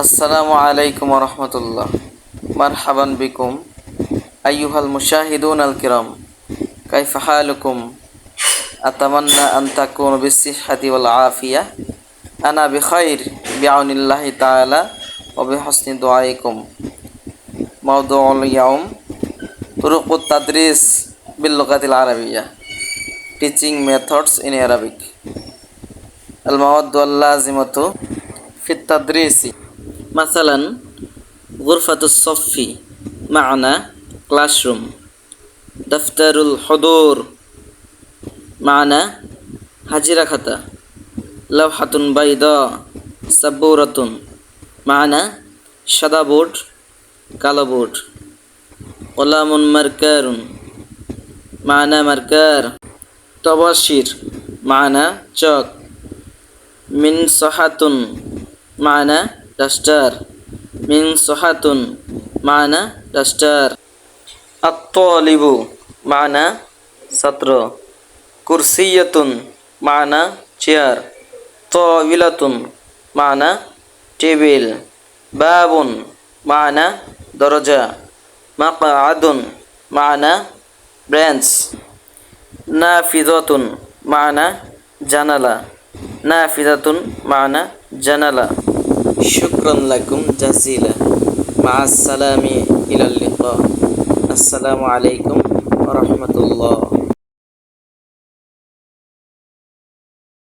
আসসালামু আলাইকুম রহমতুল্লাহ। মার হাবান বিকুম। আইয়ুহাল মুশাহিদুন আল কিরম। কাইফ হালুকুম। আতামান্না আন্তাকুন বিসিহাতি ওয়াল আফিয়া। আনা বিখাইর বিআউনিল্লাহি তাআলা ওয়া বিহসনি দুআইকুম। মাওদুউল ইয়াউম। তুরুকুত তাদরিস বিল লুগাতিল আরাবিয়া। টিচিং মেথডস ইন অ্যারাবিক আল মাওয়াদ্দু আল্লাযিমাতু ফিত তাদরিসি। মাসালান গুরফাতুসফি মানা ক্লাসরুম, দফতারুল হদর মানা হাজিরা খাতা, লওহাতুন বাইদ, সাব্বুরাতুন মানা সাদা বোর্ড, কালো বোর্ড ওলামুন মার্কার মানা মার্কার তবাসির মানা চক, মিনসহাতুন মানা ডাস্টার মিন সহাতুন মানা ডাস্টার আত্মলিবু মানা ছাত্র কুরসিয়াতুন মানা চেয়ার তবিলাতুন মানা টেবিল বাবুন মানা দরজা মাকাআদুন মানা ব্রেঞ্চ নাফিদাতুন মানা জানালা নাফিদাতুন মানা জানালা শুকরান লাকুম জাজিলা। মা আসসালামি আসসালামু আলাইকুম রাহমাতুল্লাহ।